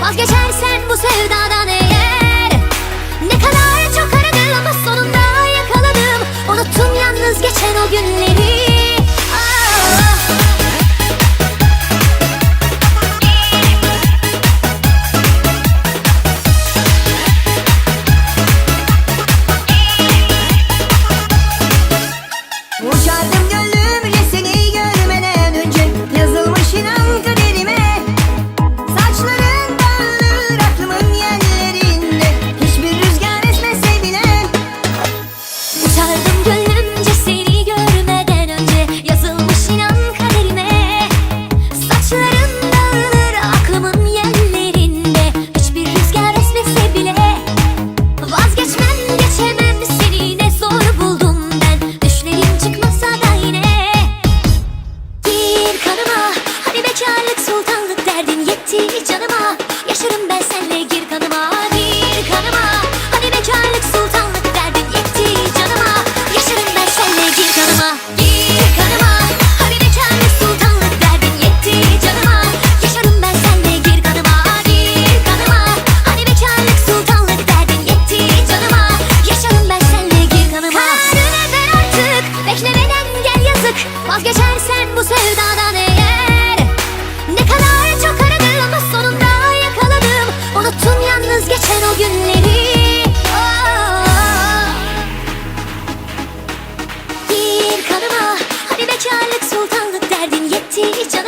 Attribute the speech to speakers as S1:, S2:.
S1: Vazgeçersen bu sevdadan teacher.